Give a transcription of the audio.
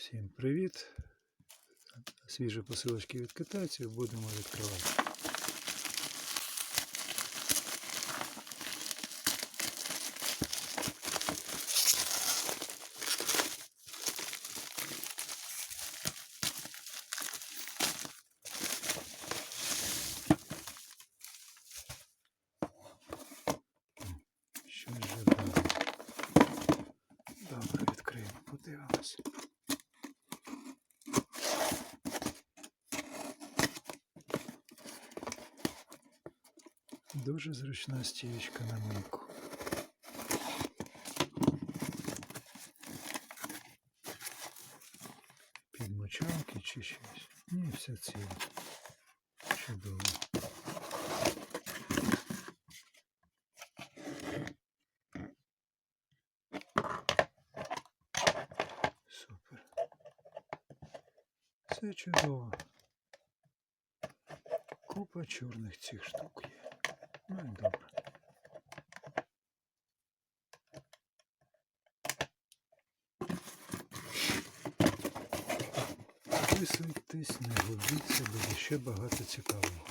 Всім привіт! Свіжі посилочки від китайців будемо відкривати. Що ж же? Добре, відкриємо, подивимось. Дуже зручна стієчка на мийку. Підмочалки чи щось. Ні, все ціле. Чудово. Супер. Це чудово. Купа чорних цих штук є. Ну і добре. Підписуйтесь, не губіться, буде ще багато цікавого.